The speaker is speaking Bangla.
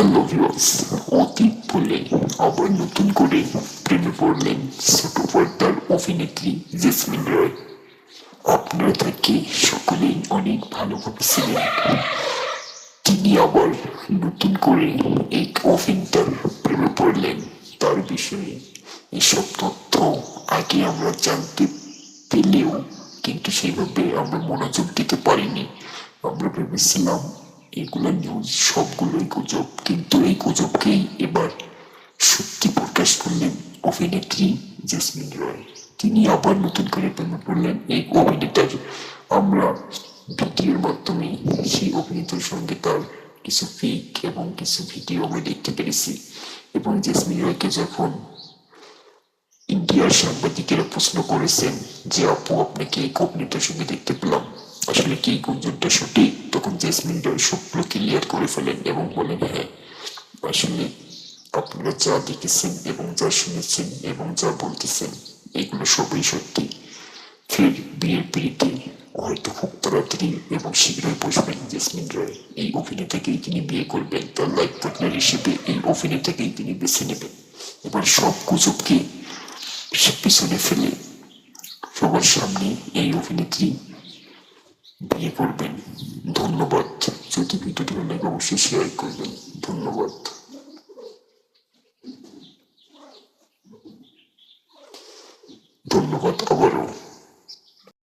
হ্যালো ভিউয়ার্স অতীত বলে আবার নতুন করে প্রেমে পড়লেন ছোট পর্দার অভিনেত্রী জেসমিন রয়। আপনারা তাকে সকলেই অনেক ভালোভাবেছিলেন তিনি আবার নতুন করে এক অভিনেতার প্রেমে পড়লেন। তার বিষয়ে এসব তথ্য আগে আমরা জানতে পেলেও কিন্তু সেইভাবে আমরা মনোযোগ দিতে পারিনি। আমরা ভেবেছিলাম এগুলো নিউজ সবগুলোই গুজব। কিন্তু এই গুজবকেই এবার সত্যি প্রকাশ করলেন অভিনেত্রী জেসমিন রয়। তিনি আবার নতুন করে প্রেমে পড়লেন এই অভিনেতার। আমরা ভিডিওর মাধ্যমে সেই অভিনেতার সঙ্গে তার কিছু ফিক এবং কিছু ভিডিও আমরা দেখতে পেরেছি। এবং জেসমিন রয়কে যখন ইন্ডিয়ার সাংবাদিকেরা প্রশ্ন করেছেন যে, আপু, আপনাকে এই অভিনেতার সঙ্গে দেখতে পেলাম। আসলে কি গুঞ্জনটা সঠিক? তখন জেসমিন রয় সবগুলো ক্লিয়ার করে ফেলেন এবং বলেন হ্যাঁ আসলে আপনারা যা দেখেছেন এবং যা শুনেছেন এবং যা বলতেছেন, এগুলো সবই সত্যি। ফের বিয়ের পিড়িতে হয়তো খুব তাড়াতাড়ি এবং শীঘ্রই বসবেন জেসমিন রয়। এই অভিনেতাকেই তিনি বিয়ে করবেন। তার লাইফ পার্টনার হিসেবে এই অভিনেতাকেই তিনি বেছে নেবেন। এবার সব গুজবকে সে পিছনে ফেলে সবার সামনে এই অভিনেত্রী বিয়ে করবেন। ধন্যবাদ। যদি ভিডিওটি ভালো অবশ্যই শেয়ার করবেন। ধন্যবাদ। ধন্যবাদ আবারও।